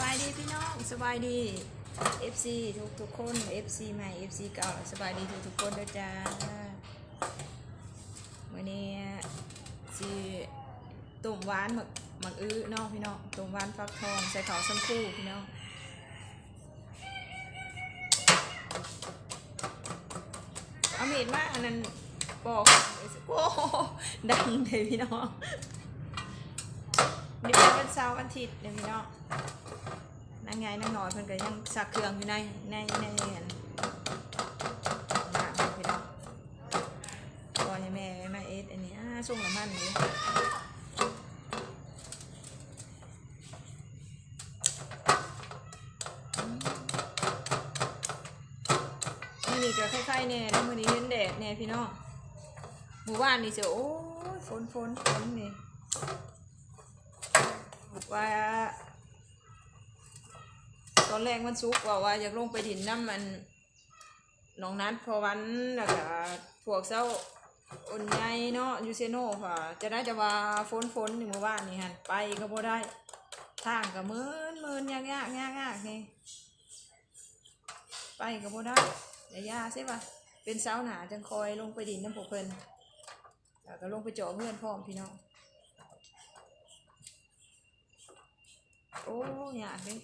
บายดีพี่น้องสบายดี FC ทุกทุกคน FC ใหม่ FC เก่าสบายดีทุกทุกคนด้วยจ้าวันนี้สิตุ่มหวานหมักหมักอื้อเนาะพี่น้องตุ่มหวานฟักทองใส่ข้าวสัมคู่พี่น้องเอาเมีดมาอันนั้นปอกโอ้โหดังเลยพี่น้องนี่เป็นวันเสาร์วันอาทิตย์เนี่ยพี่น้อง นั่งไงนั่งนอนเพิ่นก็ยังสักเครื่องอยู่ในในในในอันน้ำพี่น้องก่อนให้แม่มาเอ็ดอันนี้อ่าส่งน้ำมันนี่มื้อนี้ก็คล้ายๆแน่แล้วมื้อนี้เห็นแดดแน่พี่น้องหมู่บ้านนี่จะโอ้ยฝนฝนฝนนี่ว่า อนแรกมันซุกว่าว่าอยากลงไปดินน้ำมันหนองนัดพอวันแล้วก็พวกเจ้าอุ่นใหญ่เนาะยูเซโน่ค่ะ จะได้จะว่าฝนฝนในหมู่บ้านนี่ฮันไปก็บ่ได้ทางก็มืนมืนยากยากยากยากนี่ไปก็บ่ได้อย่ายาใช่ปะเป็นเสาหนาจังคอยลงไปดินน้ำพวกเพิ่นแล้วก็ลงไปเจาะเพื่อนพร้อมพี่น้องโอ้ยากเลย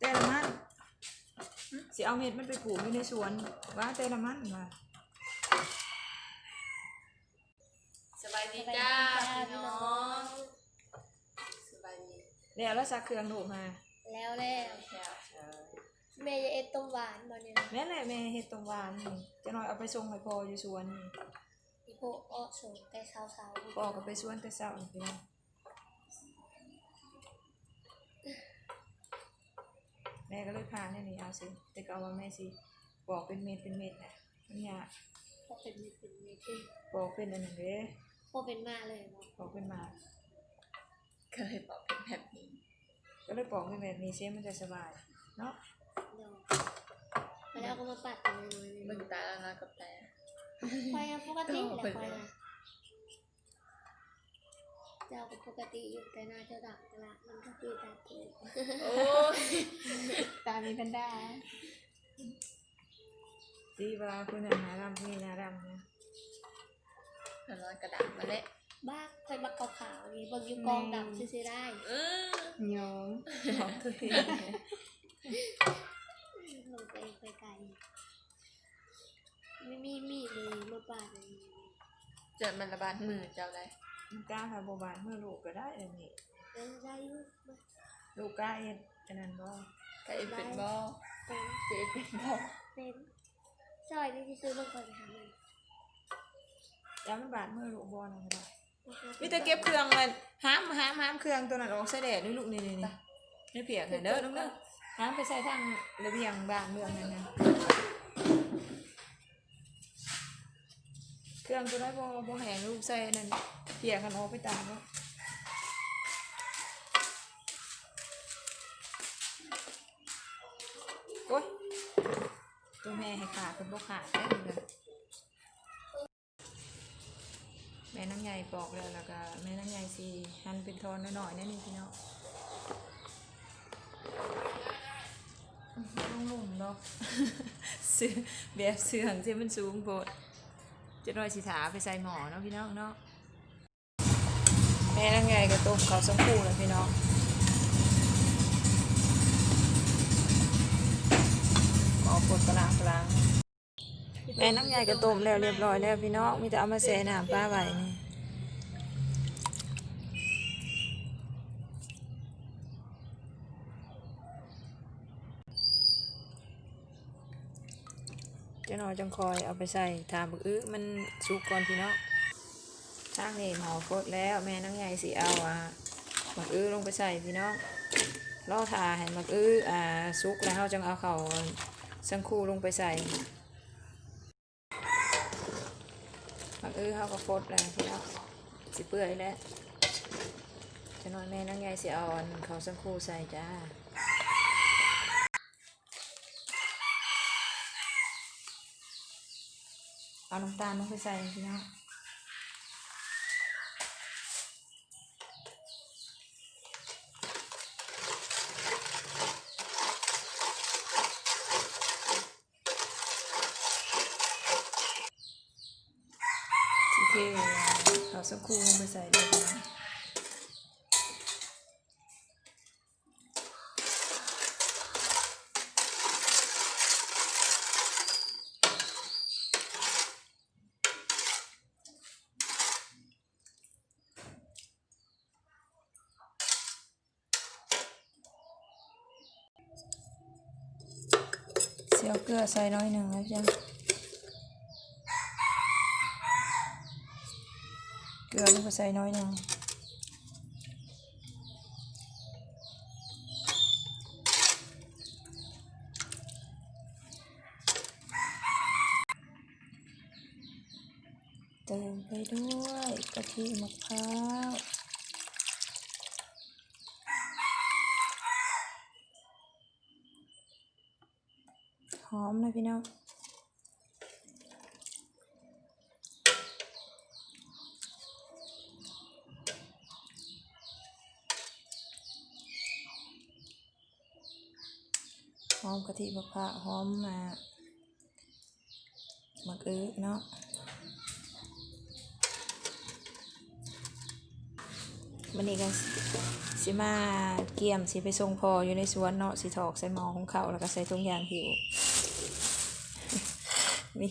แต่ละมันหึสิเอาเม็ดมันไปปลูกอยู่ในสวนว่าแต่ละมันมาสบายดีจ้าพี่น้องสบายดีแล้วแล้วสักเครื่องถูกมาแล้วแล้วแม่จะเอ็ดต้มหวานบ่เนี่ยนะแม่นแหละแม่เฮ็ดตรงหวานนี่จะน้อยเอาไปส่งให้พ่ออยู่สวนนี่อีพวกอ้อสูงแต่เช้าๆ พ่อก็ไปสวนแต่เช้านี่พี่น้อง ม่ก็เลยพาเนี่ยนี่เอาสิแต่ก็เอาว่าแม่สิปอกเป็นเม็ดเป็นเม็ดนะมันยากพวกเป็นเป็นเมที่ปอกเป็นอันนั้นเด้พวกเป็นมาเลยเนาะปอกเป็นหมากเคยบอกเป็นแบบนี้ ก็เลยปอกเป็นแบบนี้เสียมันจะสบายเนาะเดี๋ยวมาแล้วก็มาปัดกันเลยมึงตาแล้วนะกับแต่ไปอะปกติแหละไปนะเจ้าก็ปกติอยู่แต่หน้าเจ้าดักละมันก็คือตาเกศโอ้ยตามีแพนด้าดีเวลาคุณหาดำนี่นะดำนะมันร้อนกระดาษมาแล้วบ้าเคยมาขาวๆนี่เบางอยู่กองดำซื้อๆได้เออยองหอมตัวเองลงไปไปไกลไม่มีมีดเลยมาปาดเลยเจอมันระบาดมือเจ้าเลย มันกล้าพาโบบานเมื่อลูกก็ได้อันนี้เออได้อยุมาลูกกล้าเอ็ดอันนั้นบ่ใครเป็นบอเป็นเจ๊เป็นบอเป็นซอยนี่ที่ซื้อลงก่อนไปหามันย้ำมันบาดเมื่อลูกบอลนะก็ได้มีแต่เก็บเครื่องเลยห้ามห้ามห้ามเครื่องตัวนั้นออกใส่แดดด้วยลูกนี่นี่นี่นี่เปียกเนี่ยเด้อน้องเด้อห้ามไปใส่ทางระเบียงบ้านเมืองนั่นนะ รื่องตัวนั้นบ่บ่แห้งลูกใส่นั่นเปียกกันออกไปตามเนาะโอ้ยตัวแม่ให้ขาดเป็นบกขาดได้เลยแม่น้ำใหญ่ปอกแล้วแล้วก็แม่น้ำใหญ่สีหั่นเป็นทอนน้อยๆนั่นนี่พี่น้องลุ่มๆเนาะเสื้อแบบเสื่องเส้นมันสูงโบด จะน้อยสีถาไปใส่หมอเนาะพี่น้องเนาะแม่น้ำใหญ่ก็ต้มเขาวสมพูเลยพี่น้องออกปวดกระลางกระลางแม่น้ำใหญ่กระต้มแล้วเรียบร้อยแล้วพี่น้องมีแต่เอามาแช่น้ำปลาไว้นี่ เจะนอยจังคอยเอาไปใส่ถามบึกอื้อมันสุกก่อนพี่น้องทางนี้หมอฟดแล้วแม่น้ำใหญ่สีเอาอะหมักอื้อลงไปใส่พี่น้องล่อทาให้มันอื้ออ่าซุกแล้วจึงเอาเขาสังคูลงไปใส่มันอื้อเขาก็ฟดแล้วพี่น้องสิเปื่อยแล้วจะน้อนแม่นั่งยายสิเอาอันเขาสังคูใส่จ้า เอาน้ำตาลลงไปใส่พี่น้องโอเคเอาสักครู่ลงไปใส่ด้ยนะ สียวเกลือใส่น้อยหนึ่งนะจ๊ะเกลือลงไปใส่น้อยหนึ่งเติมไปด้วยกะทิมะพร้าวหอมนะพี่น้อง หอมกะทิมะพร้าวหอมมาหมักอื้อเนาะวันนี้กันสิมาเกี่ยมสิไปส่งพออยู่ในสวนเนาะสิถอกใส่หมอของเขาแล้วก็ใส่ถุงยางผิวมี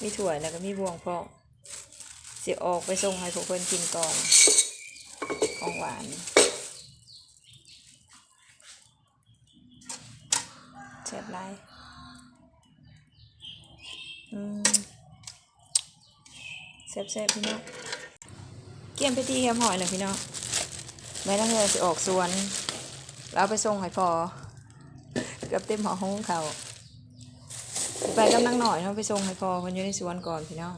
มีถั่วแล้วก็มีบวงพอสิออกไปส่งให้พวกเพื่อนกินก่อนของหวาน แซ่บไรอืมแซ่บแซ่บพี่น้องเกี่ยมไปตีเฮียมหอยเลยพี่น้องไม่ต้องเลยสิออกสวนแล้วเอาไปส่งให้พอเกือบเต็มหอห้องเขาไปกำลังหน่อยเนาไปส่งให้พอมันอยู่ในสวนก่อนพี่น้อง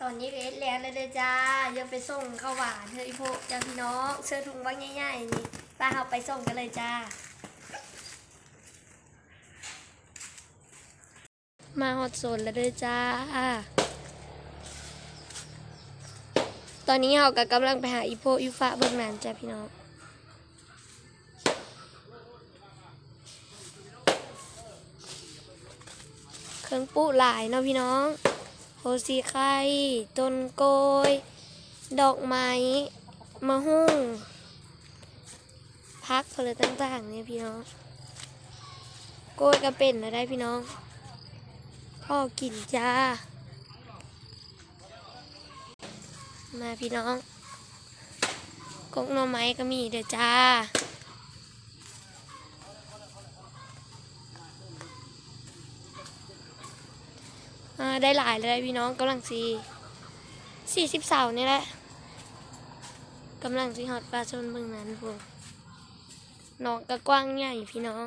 ตอนนี้เอ็ดแล้วเลยจ้ายังไปส่งข้าวหวานเธออีโพกจ้าพี่น้องเสื้อถุงว่าง่ายๆนี่ป้าเอาไปส่งกันเลยจ้า มาฮอดโซนแล้วด้อจ้า ตอนนี้เราก็กำลังไปหาอีโพอีฟ้าเบิ่งหนานจ้าพี่น้องเครื่องปุหลายเนาะพี่น้องโพสีไข่ต้นโกย ดอกไม้มะฮุ่งพักผลต่างๆเนี่ยพี่น้อง โกยก็เป็นนะได้พี่น้อง พ่อกินจ้า มาพี่น้องกกหน่อไม้ก็มีเด้อจ้า ได้หลายเลยพี่น้องกำลังสีสี่สิบเสานี่แหละกำลังสีฮอตปลาชนเมืองนั้นพวกน้องก็กว้างใหญ่พี่น้อง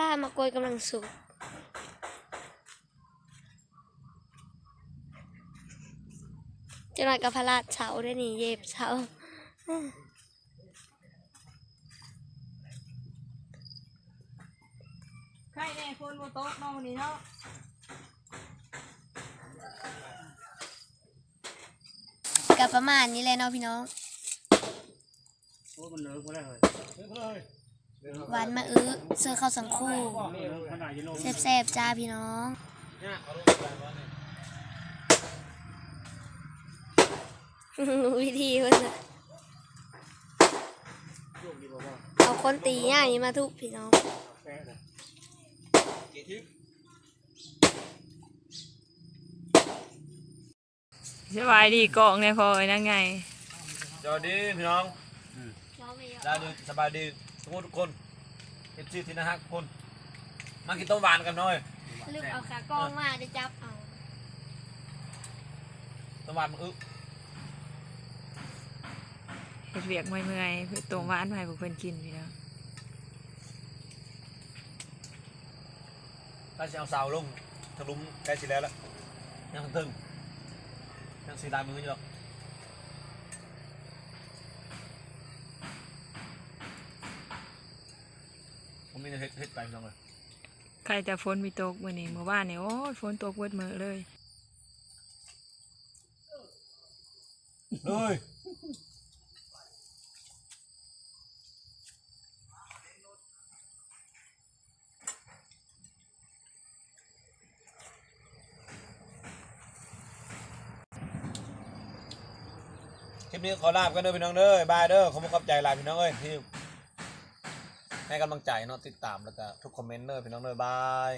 ป้ามากล้วยกำลังสุกจะหน่อยกับพระราชเสาด้วยนี่เย็บเสาใครแน่คนโมโต๊ะน้องวันนี้เนาะกับประมาณนี้เลยเนาะพี่น้อง โอ้มันเลิกมาแล้วเลยเลิกเลย หวานมาอื้อเสื้อเข้าสังคู่เลิกขนาดยิโลแซ่บๆจ้าพี่น้องวิธีเพิ่นน่ะเอาคนตีใหญ่มาทุกพี่น้องสบายดีกองเนี่ยพอไอ้นั่งไงสวัสดีพี่น้องดาวดีสบายดี ทุกคนทุกคนเอฟซีที่นะฮะทุกคนมากินต้มหวานกันหน่อยลืมเอาขากล้องมาจะจับเอาต้มหวานมันอึเฮ็ดเวียกเมื่อยๆเพื่อตรงหวานมาให้พวกเพื่อนกินพี่น้องใกล้จะเอาเสาลงทะลุมใกล้สิแล้วละยังตึงยังสีลายมืออยู่หรอก มีเฮ็ดเฮ็ดไปพี่งเลยใครแต่ฝนมีตกเมื่อนี้เมื่อวานนี่โอ้ฝนตกเวิดเมื่อเลยเฮ้ยคลิปนี้ขอลาบกันเด้อพี่น้องเด้อบายเด้อขอบคุณขอบใจหลายพี่น้องเอ้ยที่ ให้กำลังใจเนาะติดตามแล้วก็ทุกคอมเมนต์เนอร์พี่น้องเด้อบาย